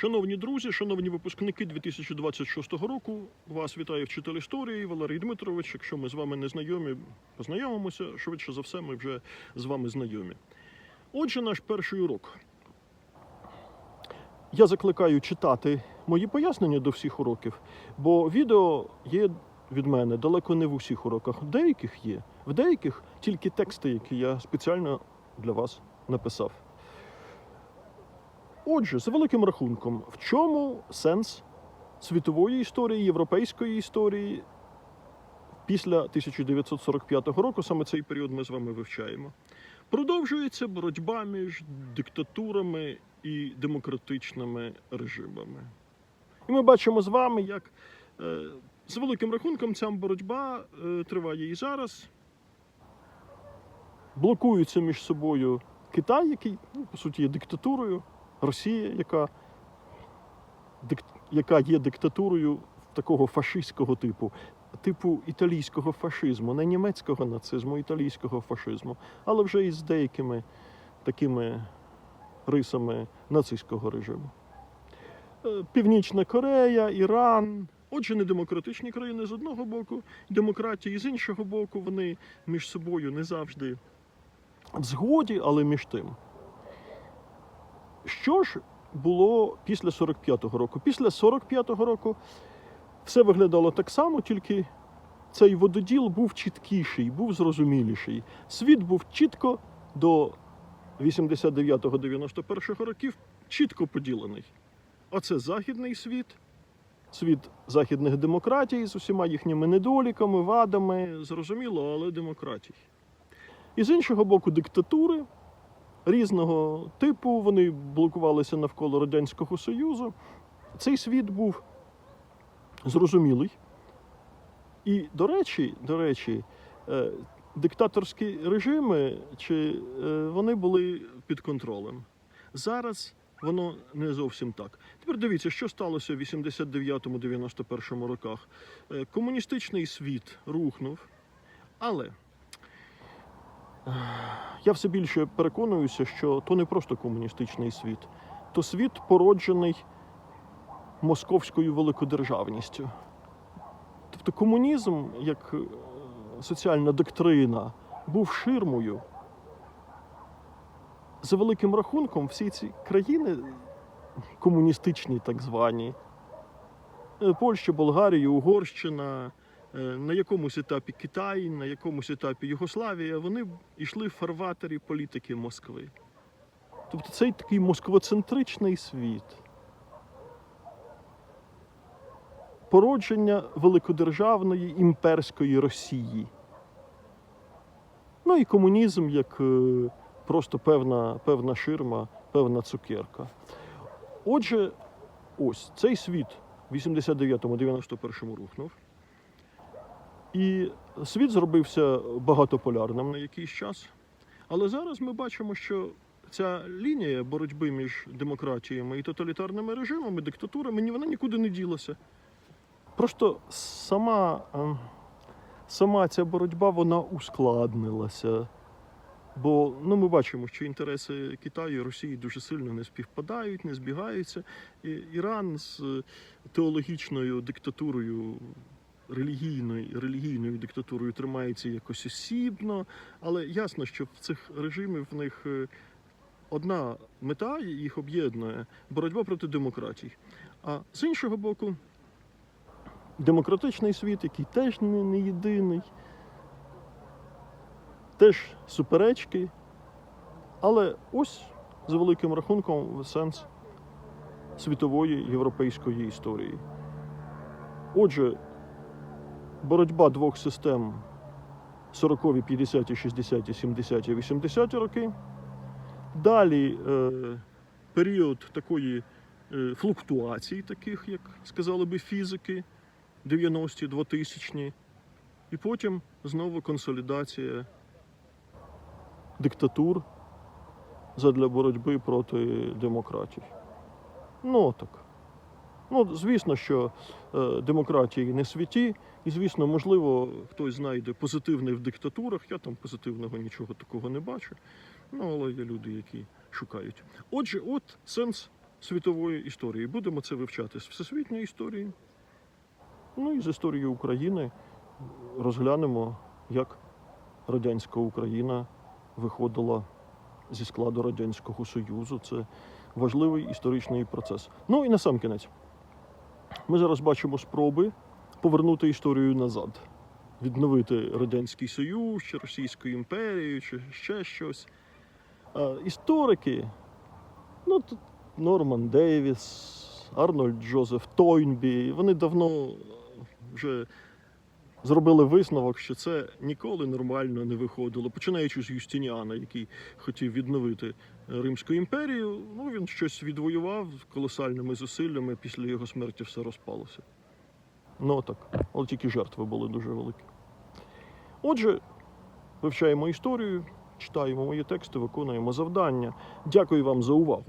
Шановні друзі, шановні випускники 2026 року, вас вітає вчитель історії Валерій Дмитрович. Якщо ми з вами не знайомі, познайомимося. Швидше за все, ми вже з вами знайомі. Отже, наш перший урок. Я закликаю читати мої пояснення до всіх уроків, бо відео є від мене далеко не в усіх уроках. В деяких є, в деяких тільки тексти, які я спеціально для вас написав. Отже, за великим рахунком, в чому сенс світової історії, європейської історії після 1945 року, саме цей період ми з вами вивчаємо. Продовжується боротьба між диктатурами і демократичними режимами. І ми бачимо з вами, як е, з великим рахунком ця боротьба е, триває і зараз. Блокуються між собою Китай, який ну, по суті є диктатурою, Росія, яка, яка є диктатурою такого фашистського типу, типу італійського фашизму, не німецького нацизму, італійського фашизму, але вже із деякими такими рисами нацистського режиму. Е, Північна Корея, Іран. Отже, не демократичні країни з одного боку, демократії з іншого боку, вони між собою не завжди в згоді, але між тим. Що ж було після 45-го року? Після 45-го року все виглядало так само, тільки цей вододіл був чіткіший, був зрозуміліший. Світ був чітко до 89-91 років чітко поділений. Оце західний світ, світ західних демократій з усіма їхніми недоліками, вадами, зрозуміло, але демократій. І з іншого боку, диктатури різного типу, вони блокувалися навколо Радянського Союзу. Цей світ був зрозумілий. І, до речі, до речі, е, диктаторські режими, чи е, вони були під контролем. Зараз воно не зовсім так. Тепер дивіться, що сталося в 89-91 роках. Е, Комуністичний світ рухнув, але я все більше переконуюся, що то не просто комуністичний світ, то світ породжений московською великодержавністю. Тобто комунізм, як е, соціальна доктрина, був ширмою. За великим рахунком, всі ці країни, комуністичні так звані, е, Польща, Болгарія, Угорщина, на якомусь етапі Китай, на якомусь етапі Югославія, вони йшли в фарватері політики Москви. Тобто цей такий москвоцентричний світ. Породження великодержавної імперської Росії. Ну і комунізм як е, просто певна, певна ширма, певна цукерка. Отже, ось цей світ в 89-91 рухнув. І світ зробився багатополярним на якийсь час. Але зараз ми бачимо, що ця лінія боротьби між демократіями і тоталітарними режимами, диктатурами, вона нікуди не ділася. Просто сама, е, сама ця боротьба вона ускладнилася. Бо ну, ми бачимо, що інтереси Китаю і Росії дуже сильно не співпадають, не збігаються. І Іран з е, теологічною диктатурою, релігійною, релігійною диктатурою тримається якось осібно. Але ясно, що в цих режимів в них е, одна мета їх об'єднує боротьба проти демократій. А з іншого боку, демократичний світ, який теж не, не єдиний, теж суперечки. Але ось за великим рахунком сенс світової європейської історії. Отже, боротьба двох систем 40-ві, 50-ті, 60-ті, 70-ті, 80-ті роки. Далі е, період такої е, флуктуацій, таких, як сказали би фізики, 90-ті, 2000-ні. І потім знову консолідація диктатур задля боротьби проти демократій. Ну так. Ну, звісно, що е, демократії не святі, і, звісно, можливо, хтось знайде позитивне в диктатурах. Я там позитивного нічого такого не бачу. Ну, але є люди, які шукають. Отже, от сенс світової історії. Будемо це вивчати з всесвітньої історії. Ну і з історії України розглянемо, як радянська Україна виходила зі складу Радянського Союзу. Це важливий історичний процес. Ну і на сам кінець. Ми зараз бачимо спроби повернути історію назад, відновити Радянський Союз, чи Російську імперію, чи ще щось. А історики, ну тут Норман Дейвіс, Арнольд Джозеф Тойнбі, вони давно вже зробили висновок, що це ніколи нормально не виходило. Починаючи з Юстиніана, який хотів відновити Римську імперію, ну він щось відвоював колосальними зусиллями. Після його смерті все розпалося. Ну так, але тільки жертви були дуже великі. Отже, вивчаємо історію, читаємо мої тексти, виконуємо завдання. Дякую вам за увагу.